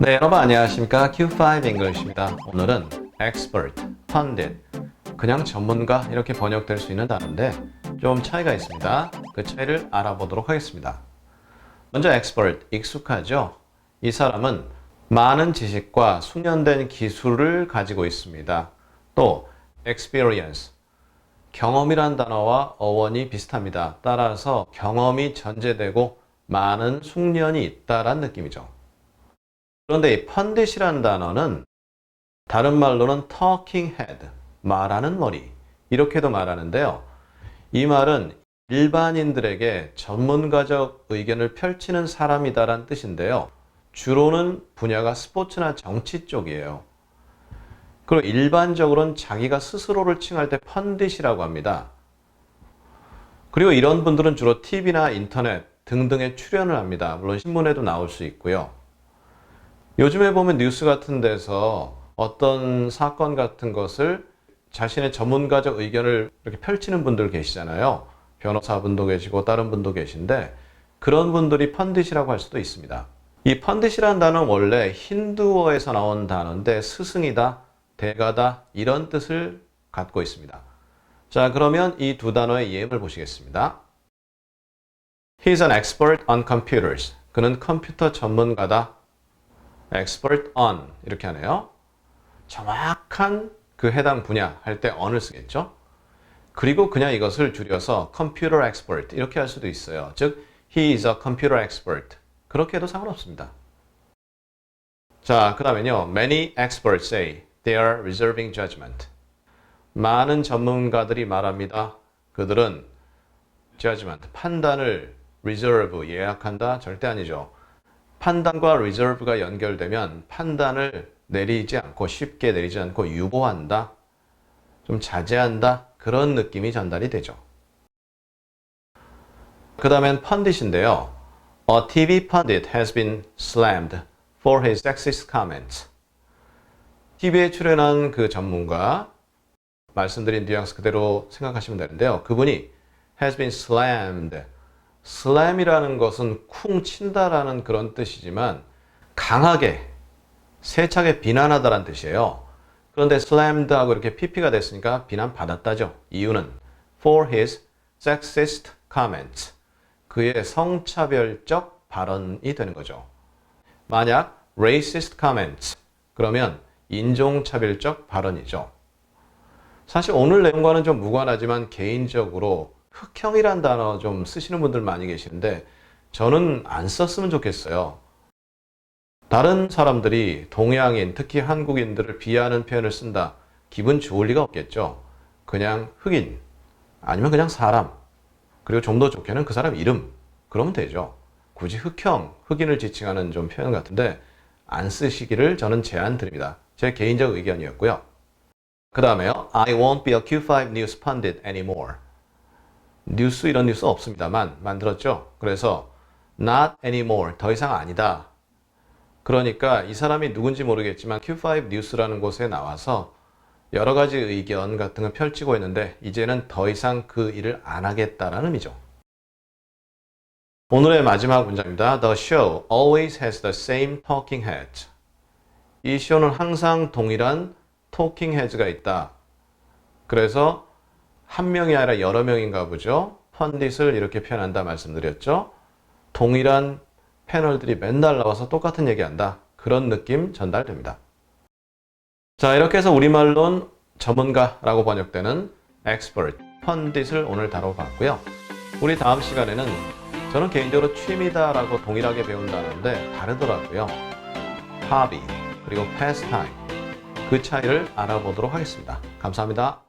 네, 여러분 안녕하십니까? Q5 English입니다. 오늘은 expert, pundit, 그냥 전문가 이렇게 번역될 수 있는 단어인데 좀 차이가 있습니다. 그 차이를 알아보도록 하겠습니다. 먼저 expert, 익숙하죠? 이 사람은 많은 지식과 숙련된 기술을 가지고 있습니다. 또 experience, 경험이란 단어와 어원이 비슷합니다. 따라서 경험이 전제되고 많은 숙련이 있다란 느낌이죠. 그런데 이 펀딧이라는 단어는 다른 말로는 talking head, 말하는 머리 이렇게도 말하는데요. 이 말은 일반인들에게 전문가적 의견을 펼치는 사람이다란 뜻인데요. 주로는 분야가 스포츠나 정치 쪽이에요. 그리고 일반적으로는 자기가 스스로를 칭할 때 펀딧이라고 합니다. 그리고 이런 분들은 주로 TV나 인터넷 등등에 출연을 합니다. 물론 신문에도 나올 수 있고요. 요즘에 보면 뉴스 같은 데서 어떤 사건 같은 것을 자신의 전문가적 의견을 이렇게 펼치는 분들 계시잖아요. 변호사분도 계시고 다른 분도 계신데 그런 분들이 펀딧이라고 할 수도 있습니다. 이 펀딧이라는 단어는 원래 힌두어에서 나온 단어인데 스승이다, 대가다 이런 뜻을 갖고 있습니다. 자, 그러면 이 두 단어의 예를 보시겠습니다. He's an expert on computers. 그는 컴퓨터 전문가다. Expert on 이렇게 하네요. 정확한 그 해당 분야 할 때 on을 쓰겠죠. 그리고 그냥 이것을 줄여서 computer expert 이렇게 할 수도 있어요. 즉 he is a computer expert. 그렇게 해도 상관없습니다. 자, 그 다음에요. Many experts say they are reserving judgment. 많은 전문가들이 말합니다. 그들은 judgment, 판단을 reserve, 예약한다? 절대 아니죠. 판단과 reserve가 연결되면 판단을 내리지 않고 쉽게 내리지 않고 유보한다, 좀 자제한다 그런 느낌이 전달이 되죠. 그 다음엔 pundit인데요. A TV pundit has been slammed for his sexist comments. TV에 출연한 그 전문가 말씀드린 뉘앙스 그대로 생각하시면 되는데요. 그분이 has been slammed. Slam이라는 것은 쿵 친다라는 그런 뜻이지만 강하게 세차게 비난하다라는 뜻이에요. 그런데 slammed 하고 이렇게 pp가 됐으니까 비난받았다죠. 이유는 for his sexist comments. 그의 성차별적 발언이 되는 거죠. 만약 racist comments 그러면 인종차별적 발언이죠. 사실 오늘 내용과는 좀 무관하지만 개인적으로 흑형이란 단어 좀 쓰시는 분들 많이 계시는데 저는 안 썼으면 좋겠어요. 다른 사람들이 동양인, 특히 한국인들을 비하하는 표현을 쓴다. 기분 좋을 리가 없겠죠. 그냥 흑인, 아니면 그냥 사람, 그리고 좀 더 좋게는 그 사람 이름, 그러면 되죠. 굳이 흑형, 흑인을 지칭하는 좀 표현 같은데 안 쓰시기를 저는 제안 드립니다. 제 개인적 의견이었고요. 그 다음에요. I won't be a Q5 news pundit anymore. 뉴스 이런 뉴스 없습니다만 만들었죠. 그래서 not anymore 더 이상 아니다. 그러니까 이 사람이 누군지 모르겠지만 Q5 뉴스라는 곳에 나와서 여러 가지 의견 같은 걸 펼치고 있는데 이제는 더 이상 그 일을 안 하겠다라는 의미죠. 오늘의 마지막 문장입니다. The show always has the same talking heads. 이 쇼는 항상 동일한 talking heads가 있다. 그래서 한 명이 아니라 여러 명인가 보죠. 펀딧을 이렇게 표현한다 말씀드렸죠. 동일한 패널들이 맨날 나와서 똑같은 얘기한다. 그런 느낌 전달됩니다. 자, 이렇게 해서 우리말로는 전문가라고 번역되는 expert, 펀딧을 오늘 다뤄봤고요. 우리 다음 시간에는 저는 개인적으로 취미다라고 동일하게 배운다는데 다르더라고요. hobby, 그리고 pastime. 그 차이를 알아보도록 하겠습니다. 감사합니다.